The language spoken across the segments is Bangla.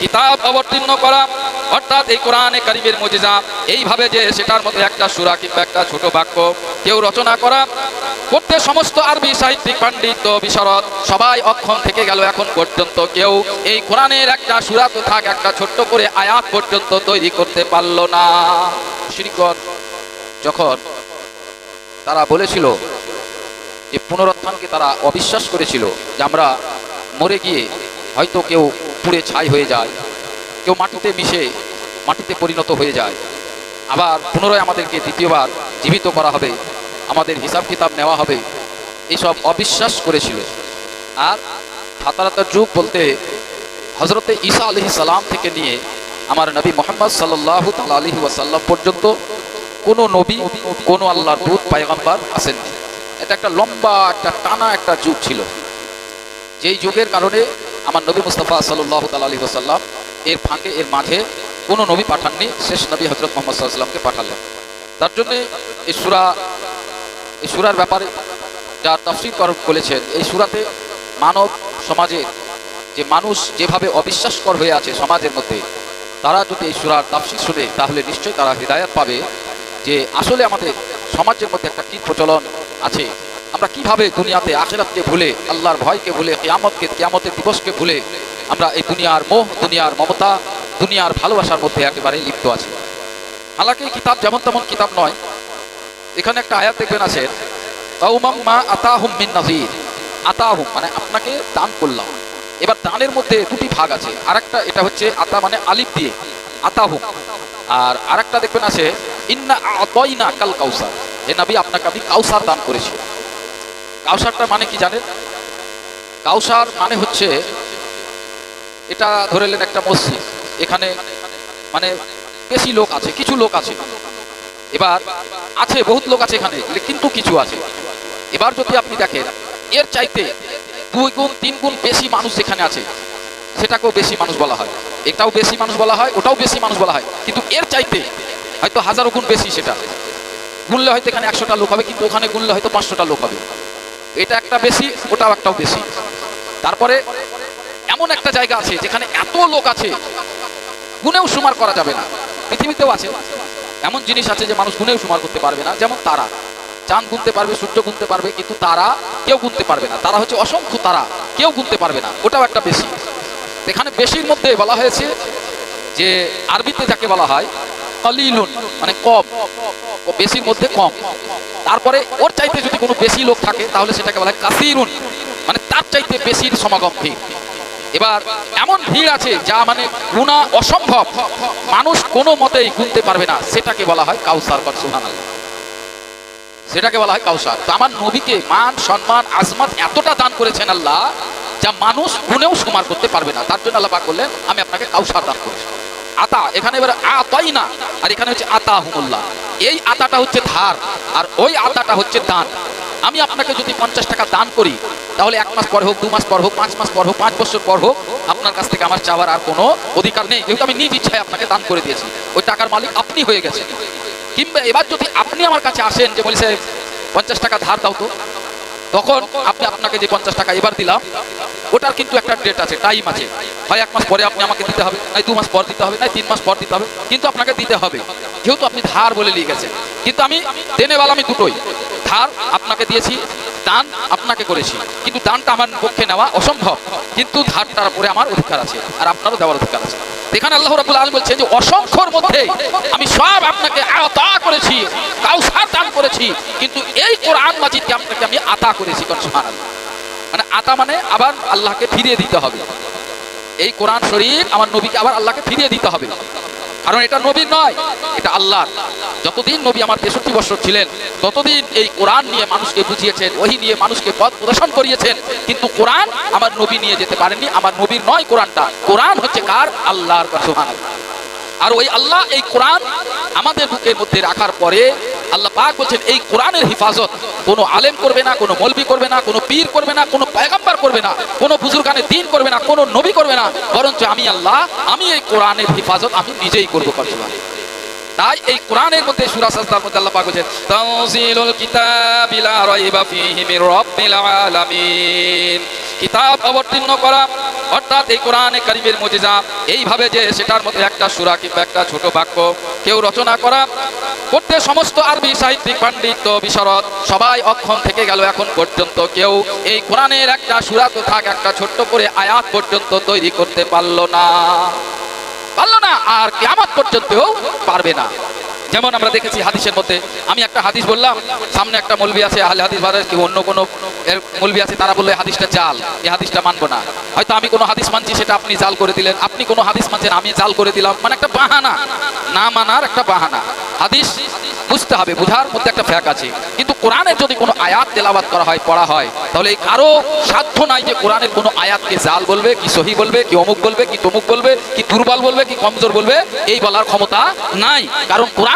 কিতাব অবতীর্ণ করা, অর্থাৎ এই কোরআনে কারিমের মজিজা, এইভাবে যে সেটার মধ্যে একটা সুরা কিংবা একটা ছোট বাক্য কেউ রচনা করা, করতে সমস্ত আরবি সাহিত্যিক, পণ্ডিত, বিশরদ সবাই অক্ষম থেকে গেল এখন পর্যন্ত। কেউ এই কোরআনের একটা সুরা তো থাক, একটা ছোট্ট করে আয়াত পর্যন্ত তৈরি করতে পারল না। শ্রীগণ যখন তারা বলেছিল যে পুনরুত্থানকে তারা অবিশ্বাস করেছিল যে আমরা মরে গিয়ে হয়তো কেউ পুড়ে ছাই হয়ে যায়। কেউ মাটিতে মিশে মাটিতে পরিণত হয়ে যায়। আবার পুনরায় আমাদেরকে দ্বিতীয়বার জীবিত করা হবে। আমাদের হিসাব কিতাব নেওয়া হবে। এইসব অবিশ্বাস করেছিল। আর ফাতারাতার যুগ বলতে হজরতে ঈসা আলহি সালাম থেকে নিয়ে আমার নবী মোহাম্মদ সাল্লাহ তাল আলহি ওয়াসাল্লাম পর্যন্ত কোনো নবী, কোনো আল্লাহর দূত, পায়গাম্বার আসেননি। এটা একটা লম্বা, একটা টানা একটা যুগ ছিল। যেই যুগের কারণে আমার নবী মুস্তাফা সাল্লাহ আলী ওসাল্লাম এর ফাঁকে, এর মাঝে কোনো নবী পাঠাননি, শেষ নবী হজরত মোহাম্মদ সাল্লামকে পাঠালেন। তার জন্যে এই সুরা, এই সুরার ব্যাপারে যা তফসিল কর, বলেছেন, এই সুরাতে মানব সমাজে যে মানুষ যেভাবে অবিশ্বাসকর হয়ে আছে সমাজের মধ্যে, তারা যদি এই সুরার তাফসির শুনে, তাহলে নিশ্চয়ই তারা হৃদায়ত পাবে যে আসলে আমাদের সমাজের মধ্যে একটা কী প্রচলন আছে। আমরা কীভাবে দুনিয়াতে আখেরাতকে ভুলে, আল্লাহর ভয়কে ভুলে, কিয়ামতকে, কিয়ামতের দিবসকে ভুলে আমরা এই দুনিয়ার মোহ, দুনিয়ার মমতা, দুনিয়ার ভালোবাসার মধ্যে একেবারে লিপ্ত আছি। হালাকি কিতাব যেমন তেমন কিতাব নয়, এখানে একটা আয়াত দেখবেন আছে তাউমাম মা আতাহুম মিন নাজির আতাহুম মানে আপনাকে দান করলাম। এবার দানের মধ্যে দুটি ভাগ আছে, আরেকটা এটা হচ্ছে আতা মানে আলিফ দিয়ে, আতাহুম। আর আরেকটা দেখবেন আছে, ইন্না আতয়না কাল কাউসার। হে নবী, আপনাকে আমি কাউসার দান করেছি। কাউসারটা মানে কি জানেন? কাউসার মানে হচ্ছে এটা ধরে নেন একটা মসজিদ। এখানে মানে বেশি লোক আছে, কিছু লোক আছে। এবার আছে, বহুত লোক আছে এখানে কিন্তু কিছু আছে। এবার যদি আপনি দেখেন, এর চাইতে দুই গুণ, তিন গুণ বেশি মানুষ যেখানে আছে। সেটাকেও বেশি মানুষ বলা হয়। এটাও বেশি মানুষ বলা হয়, ওটাও বেশি মানুষ বলা হয়। কিন্তু এর চাইতে হয়তো হাজারো গুণ বেশি সেটা। গুনলে হয়তো এখানে একশোটা লোক হবে, কিন্তু ওখানে গুনলে হয়তো পাঁচশোটা লোক হবে। এটা একটা বেশি, ওটাও একটাও বেশি। তারপরে এমন একটা জায়গা আছে যেখানে এত লোক আছে গুনেও সুমার করা যাবে না। পৃথিবীতেও আছে। এমন জিনিস আছে যে মানুষ গুনেও সুমার করতে পারবে না, যেমন তারা। চাঁদ গুনতে পারবে, সূর্য গুনতে পারবে, কিন্তু তারা কেউ গুনতে পারবে না। তারা হচ্ছে অসংখ্য তারা, কেউ গুনতে পারবে না। ওটাও একটা বেশি। এখানে বেশির মধ্যে বলা হয়েছে যে আরবিতে যাকে বলা হয় কলিলুন মানে কম বেশির মধ্যে কম। তারপরে ওর চাইতে যদি কোনো বেশি লোক থাকে, তাহলে সেটাকে বলা হয় কাসিরুন মানে তার চাইতে বেশির সমাগম ভিড়। এবার এমন ভিড় আছে যা মানে গুণা অসম্ভব। মানুষ কোনো মতেই গুনতে পারবে না, সেটাকে বলা হয় কাউসার কর সেটাকে বলা হয় কাউসার। তো আমার নবীকে মান, সম্মান, আজমাত এতটা দান করেছেন আল্লাহ, যা মানুষ গুনেও সমার করতে পারবে না। তার জন্য আল্লাহ পাক বললেন, আমি আপনাকে কাউসার দান করেছি। আতা, এখানে এবার আতাই না আর এখানে হচ্ছে আতা হুমুল্লাহ এই আতাটা হচ্ছে ধার, আর ওই আতাটা হচ্ছে দান। আমি আপনাকে যদি পঞ্চাশ টাকা দান করি, তাহলে এক মাস পর হোক, দু মাস পর হোক, পাঁচ মাস পর হোক, পাঁচ বছর পর হোক, আপনার কাছ থেকে আমার চাওয়ার আর কোনো অধিকার নেই। যেহেতু আমি নিজ ইচ্ছায় আপনাকে দান করে দিয়েছি। ওই টাকার মালিক আপনি হয়ে গেছেন। কিংবা এবার যদি আপনি আমার কাছে আসেন যে বলি পঞ্চাশ টাকা ধার দাও তো। তখন আপনি আপনাকে যে পঞ্চাশ টাকা এবার দিলাম, ওটার কিন্তু একটা ডেট আছে টাইম আছে। হয় এক মাস পরে আপনি আমাকে দিতে হবে, নাই দু মাস পর দিতে হবে, নাই তিন মাস পর দিতে হবে, কিন্তু আপনাকে দিতে হবে। যেহেতু আপনি ধার বলে নিয়ে গেছেন কিন্তু আমি দেনেওয়ালা আমি দুটোই। ধার আপনাকে দিয়েছি, দান আপনাকে করেছি। কিন্তু দানটা আমার পক্ষে নেওয়া অসম্ভব। কিন্তু ধারটার উপরে আমার অধিকার আছে, আর আপনারও দেওয়ার অধিকার আছে। এখানে আল্লাহ রাবুল আলম বলছেন যে, অসংখ্যর মধ্যে আমি সব আপনাকে আতা করেছি কাউসার দান করেছি, কিন্তু এই কোরআন মাজিদকে আপনাকে আমি আতা করেছি সুবহানাল্লাহ। মানে আতা মানে আবার আল্লাহকে ফিরিয়ে দিতে হবে। এই কোরআন শরীফ আমার নবীকে আবার আল্লাহকে ফিরিয়ে দিতে হবে। কারণ এটা নবীর নয়, এটা আল্লাহর। যতদিন নবী আমার তেষট্টি বছর ছিলেন, ততদিন এই কোরআন নিয়ে মানুষকে বুঝিয়েছেন ওই নিয়ে মানুষকে পথ প্রদর্শন করিয়েছেন। কিন্তু কোরআন আমার নবী নিয়ে যেতে পারেননি, আমার নবীর নয় কোরআনটা। কোরআন হচ্ছে কার? আল্লাহর সুবহানাল্লাহ আর ওই আল্লাহ এই কোরআন আমাদের বুকের মধ্যে রাখার পরে আল্লাহ পাক বলছেন, এই কোরআনের হিফাজত কোনো আলেম করবে না, কোনো মলবি করবে না, কোনো পীর করবে না, কোনো পায়গাম্বার করবে না, কোনো বুজুর্গানের দিন করবে না, কোনো নবী করবে না, বরঞ্চ আমি আল্লাহ, আমি এই কোরআনের হিফাজত আমি নিজেই করব করছিলাম তাই এই কোরআনের মধ্যে সূরা সাজদার মধ্যে আল্লাহ পাক বলেছেন, তানজিলুল কিতাবি লা রাইবা ফীহি মির রাব্বিল আলামিন। কিতাব অবতীর্ণ করা, অর্থাৎ এই কোরআনে কারিমের মজিজা, এইভাবে যে সেটার মধ্যে একটা সুরা কিংবা একটা ছোট বাক্য কেউ রচনা করা করতে সমস্ত আরবি সাহিত্যিক পাণ্ডিত্য বিশরদ সবাই অক্ষম থেকে গেল এখন পর্যন্ত। কেউ এই কোরআনের একটা সুরা তো থাক, একটা ছোট্ট করে আয়াত পর্যন্ত তৈরি করতে পারল না। পারল না আর কেমন পর্যন্তও পারবে না। যেমন আমরা দেখেছি হাদিসের মধ্যে, আমি একটা হাদিস বললাম, সামনে একটা মলবি আছে, আহলে হাদিস বাদের কি অন্য কোনো এর মলবি আছে, তারা বলল হাদিসটা জাল এই হাদিসটা মানবো না। হয়তো আমি কোনো হাদিস মানছি, সেটা আপনি জাল করে দিলেন, আপনি কোনো হাদিস মানছেন, আমি জাল করে দিলাম মানে একটা বাহানা, না মানার একটা বাহানা। হাদিস বুঝতে হবে, বুঝার মধ্যে একটা ফ্যাক আছে। কিন্তু কোরআনের যদি কোনো আয়াত তেলাবাদ করা হয়, পড়া হয়, তাহলে এই কারও সাধ্য নাই যে কোরআনের কোনো আয়াতকে জাল বলবে, কি সহি বলবে, কি অমুক বলবে, কি তমুক বলবে, কি দুর্বল বলবে, কি কমজোর বলবে, এই বলার ক্ষমতা নাই। কারণ কোরআন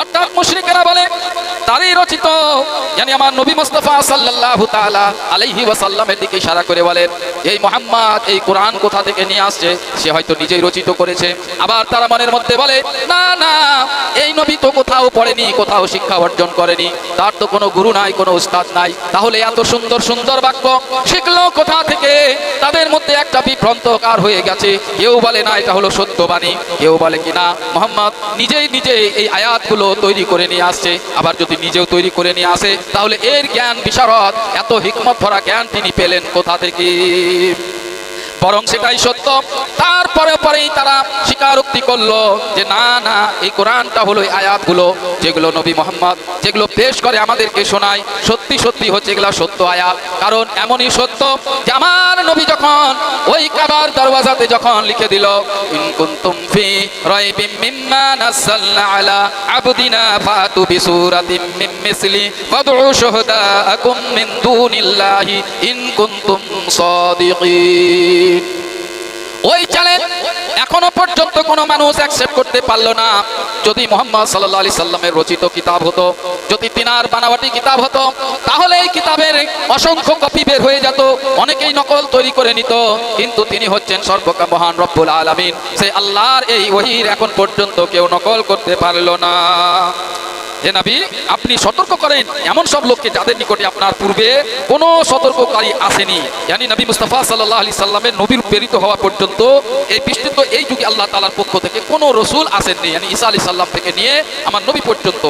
অর্থাৎ বলে, তারই রচিত জানি আমার নবী ওয়াসাল্লামের দিকে ইশারা করে বলেন এই মোহাম্মদ এই কোরআন কোথা থেকে নিয়ে আসছে? সে হয়তো নিজেই রচিত করেছে। আবার তারা মনের মধ্যে বলে, না না, এই নবী তো কোথাও পড়েনি, কোথাও শিক্ষা অর্জন করেনি। তার তো কোনো গুরু নাই, কোনো উস্তাদ নাই। তাহলে এত সুন্দর সুন্দর বাক্য শিখলো কোথা থেকে? তাদের মধ্যে একটা বিভ্রান্তকার হয়ে গেছে? কেউ বলে, না, এটা হলো সত্যবাণী। কেউ বলে কি না, মোহাম্মদ নিজেই নিজে এই আয়াতগুলো তৈরি করে নিয়ে আসছে। আবার যদি নিজেও তৈরি করে নিয়ে আসে, তাহলে এর জ্ঞান বিশারদ, এত হিকমত ভরা জ্ঞান তিনি পেলেন কোথা থেকে? বরং সেটাই সত্য। তারপরে পরেই তারা স্বীকারোক্তি করল যে না না, এই কোরআনটা হলো আয়াতগুলো যেগুলো নবী মোহাম্মদ যেগুলো পেশ করে আমাদেরকে শোনায়। সত্যি সত্যি হচ্ছে এগুলা সত্য আয়াত। কারণ এমনই সত্য যে আমার নবী যখন ওই কাবার দরওয়াজাতে যখন লিখে দিল, ইন কুনতুম ফি রাইবিম মিম্মা নাযালনা আলা ফাতু ইন সাদিকিন ওই চ্যালেঞ্জ এখনও পর্যন্ত কোনো মানুষ অ্যাকসেপ্ট করতে পারল না। যদি মোহাম্মদ সাল্লাহ আলি সাল্লামের রচিত কিতাব হতো, যদি তিনার বানাবাটি কিতাব হতো, তাহলে এই কিতাবের অসংখ্য কপি বের হয়ে যেত, অনেকেই নকল তৈরি করে নিত। কিন্তু তিনি হচ্ছেন সর্বকা মহান রব্বুল আলামিন। সেই আল্লাহর এই ওহির এখন পর্যন্ত কেউ নকল করতে পারল না। হে নাবি, আপনি সতর্ক করেন। এমন সব লোককে যাদের নিকটে আপনার পূর্বে কোনো সতর্ককারী আসেনি। জানি নবী মুস্তাফা সাল্লাহ আলি সাল্লামের নবীর প্রেরিত হওয়া পর্যন্ত এই বিস্তৃত এই যুগে আল্লাহ তালার পক্ষ থেকে কোনো রসুল আসেননি। জানি ঈসা আলি সাল্লাম থেকে নিয়ে আমার নবী পর্যন্ত।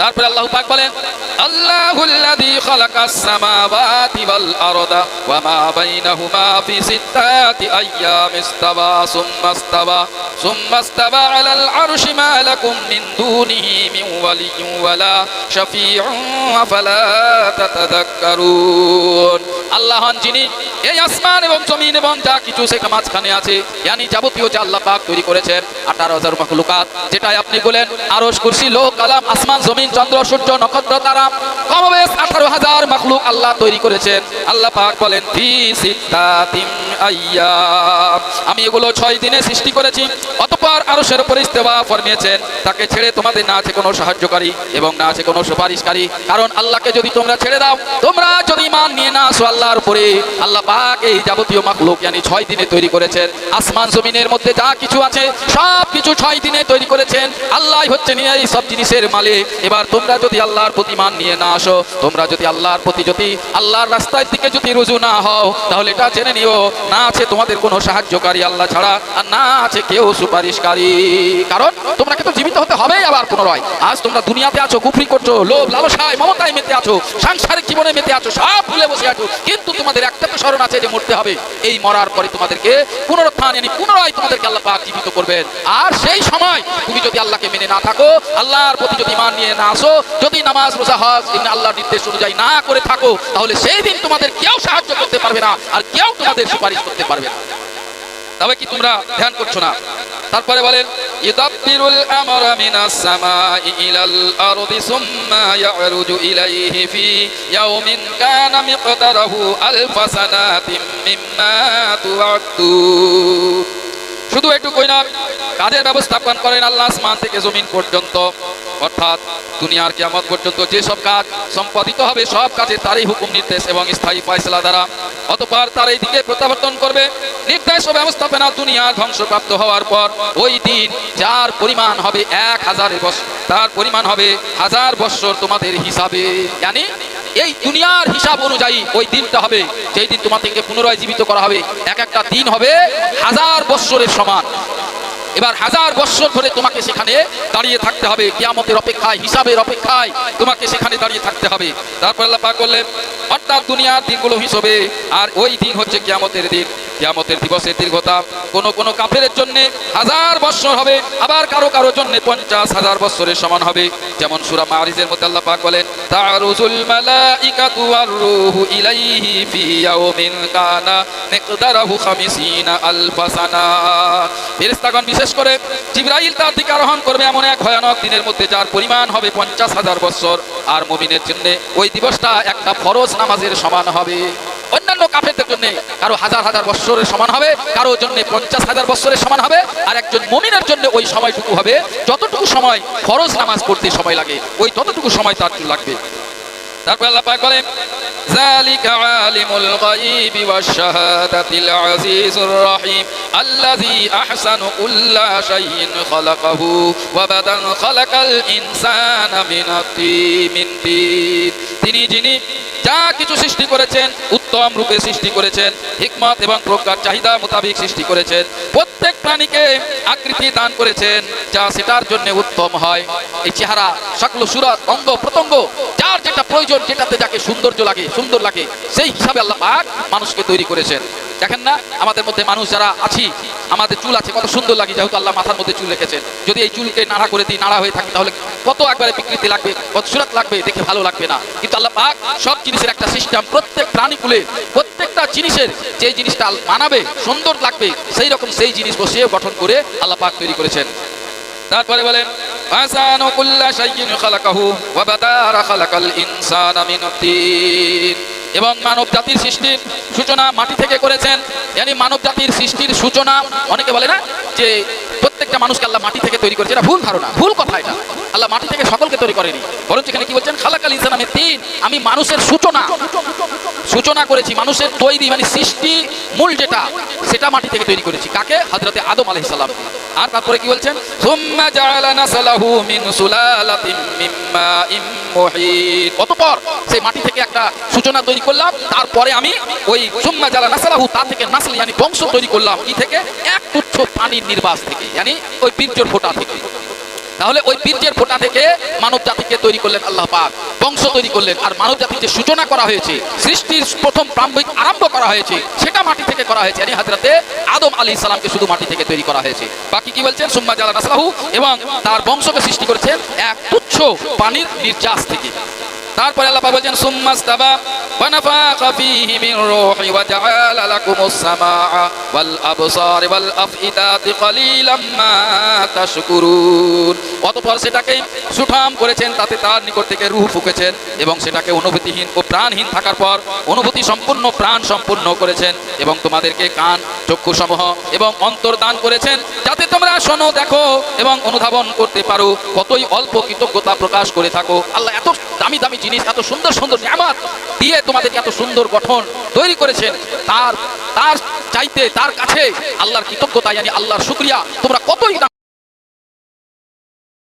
তারপরে আল্লাহ পাক বলেন, আল্লাহুল্লাযী খালাকাস সামাওয়াতি ওয়াল আরদা ওয়া মা বাইনাহুমা ফি সিত্তাতি ইস্তাওয়া, সুম্মা ইস্তাওয়া সুম্মা ইস্তাওয়া আলাল আরশি মা লাকুম মিন মিন ওয়ালিয়্যিন ওয়ালা শাফীউন আফালা তাতাযাক্কারুন। আল্লাহ হন যিনি এই আসমান এবং জমিন এবং যা কিছু সেখানে মাঝখানে আছে, ইয়ানি যাবতীয় যা আল্লাহ পাক তৈরি করেছেন, আঠারো হাজার মাখলুকাত, যেটাই আপনি বলেন, আরশ কুরসি, লোক, কালাম, আসমান, জমিন চন্দ্র, সূর্য, নক্ষত্র তারা কমবেশ আঠারো হাজার মখলুক আল্লাহ তৈরি করেছেন। আল্লাহ পাক বলেন আমি এগুলো ছয় দিনে সৃষ্টি করেছি। অতঃপর আরশের উপরে ইস্তেওয়া ফরমিয়েছেন তাকে ছেড়ে তোমাদের না আছে কোনো সাহায্যকারী এবং না আছে কোনো সুপারিশকারী। কারণ আল্লাহকে যদি তোমরা ছেড়ে দাও, তোমরা যদি মান নিয়ে না আসো আল্লাহর উপরে, আল্লাহ পাক এই যাবতীয় মাখলুক জানি ছয় দিনে তৈরি করেছেন। আসমান জমিনের মধ্যে যা কিছু আছে, সব কিছু ছয় দিনে তৈরি করেছেন। আল্লাহ হচ্ছেন এই সব জিনিসের মালিক। এবার তোমরা যদি আল্লাহর প্রতি মান নিয়ে না আসো, তোমরা যদি আল্লাহর প্রতি যদি আল্লাহর রাস্তার দিকে যদি রুজু না হও, তাহলে এটা জেনে নিও, না আছে তোমাদের কোনো সাহায্যকারী আল্লাহ ছাড়া, আর না আছে কেউ সুপারিশকারী কারণ তোমরা কিন্তু জীবিত হতে হবে আবার পুনরায়। আজ তোমরা দুনিয়াতে আছো, কুফরি করছ, লোভ, লালসায়, মমতায় মেতে আছো, সাংসারিক জীবনে মেতে আছো, সব ভুলে বসে আছো। কিন্তু তোমাদের একটা তো স্মরণ আছে যে মরতে হবে। এই মরার পরে তোমাদেরকে পুনরুত্থান yani পুনরায় তোমাদেরকে আল্লাহ জীবিত করবেন। আর সেই সময় তুমি যদি আল্লাহকে মেনে না থাকো, আল্লাহর প্রতি যদি মান নিয়ে না আসো, যদি নামাজ, রোজা, হজ আল্লাহর নির্দেশ অনুযায়ী না করে থাকো, তাহলে সেই দিন তোমাদের কেউ সাহায্য করতে পারবে না, আর কেউ তোমাদের সুপারিশ করতে পারবে না। তবে কি তোমরা ধ্যান করছ না? তারপরে বলেন, ইদাব্বিরুল আমরা মিনাস সামাই ইলাল আরদি সুম্মা ইয়ারুজু ইলাইহি ফি ইয়াউমিন কানা মিকদারহু আলফা সানাতিম মিম্মা তুআদ্দুন শুধু একটু কই না, কাজের ব্যবস্থাপন করেন আল্লাহ আসমান থেকে জমিন পর্যন্ত। অর্থাৎ দুনিয়ার কিয়ামত পর্যন্ত যে সব কাজ সম্পাদিত হবে, সব কাজে তারই হুকুম নির্দেশ এবং স্থায়ী ফয়সলা দ্বারা। অতঃপর তার এই দিকে প্রত্যাবর্তন করবে। নির্দেশ ও ব্যবস্থাপনা দুনিয়ার ধ্বংসপ্রাপ্ত হওয়ার পর ওই দিন যার পরিমাণ হবে এক হাজারের বছর, তার পরিমাণ হবে হাজার বৎসর তোমাদের হিসাবে। জানি এই দুনিয়ার হিসাব অনুযায়ী ওই দিনটা হবে, যেই দিন তোমাদেরকে পুনরায় জীবিত করা হবে। এক একটা দিন হবে হাজার বৎসরের সমান। এবার হাজার বৎসর ধরে তোমাকে সেখানে দাঁড়িয়ে থাকতে হবে। কিয়ামতের অপেক্ষায়, হিসাবের অপেক্ষায় তোমাকে সেখানে দাঁড়িয়ে থাকতে হবে। তারপর আল্লাহ পাক করলেন অর্থাৎ দুনিয়ার দিনগুলো হিসেবে আর ওই দিন হচ্ছে কিয়ামতের দিন। কিয়ামতের দিবসের দীর্ঘতা কোন কোন কাফেরের জন্য হাজার বৎসর হবে, আবার কারও কারও জন্য পঞ্চাশ হাজার বৎসরের সমান হবে। যেমন সূরা মারিজের মধ্যে আল্লাহ পাক বলেন, তারুজুল মালাইকাতু ওয়ার রূহু ইলাইহি ফি ইয়াউমিন কানা মিকদারহু 50 আলফ সানা। ফেরেশতাগণ বিশেষ করে জিবরাইল তার দিকে আরোহণ করবে এমন এক ভয়ানক দিনের মধ্যে যার পরিমাণ হবে পঞ্চাশ হাজার বৎসর। আর মুমিনের জন্য ওই দিবসটা একটা ফরজ নামাজের সমান হবে। অন্যান্য কাফেরদের জন্য কারও হাজার হাজার বৎসরের সমান হবে, কারও জন্য পঞ্চাশ হাজার বৎসরের সমান হবে, আর একজন মুমিনের জন্য ওই সময়টুকু হবে। যতটুকু সময় ফরজ নামাজ পড়তে সময় লাগে, ওই ততটুকু সময় তার লাগবে। তারপর আল্লাহ পাক বলেন ذلك عالم الغيب والشهادة العزيز الرحيم الذي أحسن كل شيء خلقه وبدأ خلق الإنسان من الطين من طين তিনি যিনি যা কিছু সৃষ্টি করেছেন উত্তম রূপে সৃষ্টি করেছেন, হিকমত এবং প্রজ্ঞার চাহিদা মোতাবেক সৃষ্টি করেছেন। প্রত্যেক প্রাণীকে আকৃতি দান করেছেন, যা সেটার জন্য উত্তম হয়। এই চেহারা সকল সুরত, অঙ্গ, প্রত্যঙ্গ, যার যেটা প্রয়োজন, যেটাতে যাকে সৌন্দর্য লাগে, সুন্দর লাগে, সেই হিসাবে আল্লাহ মানুষকে তৈরি করেছেন। দেখেন না, আমাদের মধ্যে মানুষ যারা আছি, আমাদের চুল আছে, কত সুন্দর লাগে, যেহেতু আল্লাহ মাথার মধ্যে চুল রেখেছেন। যদি এই চুলকে নাড়া করে দিই, নাড়া হয়ে থাকে, তাহলে কত একবারে বিকৃতি লাগবে, কত সুরাত লাগবে, দেখে ভালো লাগবে না। কিন্তু আল্লাহ পাক সব জিনিসের একটা সিস্টেম প্রত্যেক প্রাণীকুলে প্রত্যেকটা জিনিসের যে জিনিসটা মানাবে, সুন্দর লাগবে, সেই রকম সেই জিনিস বসিয়ে গঠন করে আল্লাহ পাক তৈরি করেছেন। তারপরে বলেন, আসান শাইইন খালাকাহু ওয়া বাদারা খালাকাল ইনসানা মিন তিন। এবং মানব জাতির সৃষ্টির সূচনা মাটি থেকে করেছেন। জানি মানব জাতির সৃষ্টির সূচনা, অনেকে বলে না যে প্রত্যেকটা মানুষকে আল্লাহ মাটি থেকে তৈরি করেছে। এটা ভুল ধারণা, ভুল কথা এটা। আল্লাহ মাটি থেকে সকলকে তৈরি করেনি। বরং এখানে কি বলছেন? খালাকাল ইনসান আমি তিন। আমি মানুষের সূচনা সূচনা করেছি, মানুষের তৈরি মানে সৃষ্টি মূল যেটা, সেটা মাটি থেকে তৈরি করেছি। কাকে? হযরতে আদম আলাইহিস সালাম। আর তারপরে কি বলছেন? মিন মিন অতঃপর সেই মাটি থেকে একটা সূচনা তৈরি করলাম। তারপরে আমি ওই সুম্মা জাআলা নাসলাহু, তা থেকে নাসল yani বংশ তৈরি করলাম। কি থেকে? এক তুচ্ছ পানির নির্বাস থেকে। Yani ওই বীর্যের ফোঁটা থেকে। তাহলে ওই বীর্যের ফোঁটা থেকে মানব জাতিকে তৈরি করলেন আল্লাহ পাক, বংশ তৈরি করলেন। আর মানব জাতির যে সূচনা করা হয়েছে, সৃষ্টির প্রথম প্রাম্ভিক আরম্ভ করা হয়েছে, সেটা মাটি থেকে করা হয়েছে। yani হাজরাতে আদম আলী ইসলামকে শুধু মাটি থেকে তৈরি করা হয়েছে। বাকি কি বলছেন? সুম্মা জালা নাসলাহু এবং তার বংশকে সৃষ্টি করেছেন এক তুচ্ছ পানির নির্যাস থেকে। তারপরে আল্লাহ বলছেন সুম্মাস্তাবা ওয়ানাফাকা ফীহি মির রূহি ওয়া জাআলা লাকুমুস সামাআ ওয়াল আবসার ওয়াল আফইদাতি কলিলাম মা তাশকুরুন। অতঃপর সেটাকে সুঠাম করেছেন, তাতে তার নিকট থেকে রূহ ফুকেছেন এবং সেটাকে অনুভূতিহীন ও প্রাণহীন থাকার পর অনুভূতি সম্পূর্ণ, প্রাণ সম্পূর্ণ করেছেন এবং তোমাদেরকে কান চক্ষু সমূহ এবং অন্তর দান করেছেন, যাতে তোমরা শোনো, দেখো এবং অনুধাবন করতে পারো। কতই অল্প কৃতজ্ঞতা প্রকাশ করে থাকো। আল্লাহ এত দামি দামি জিনিস এত সুন্দর সুন্দর জামাত দিয়ে তোমাদেরকে এত সুন্দর গঠন তৈরি করেছেন। তার তার চাইতে, তার কাছে আল্লাহর কৃতজ্ঞতা জানি আল্লাহর শুক্রিয়া। তোমরা কতই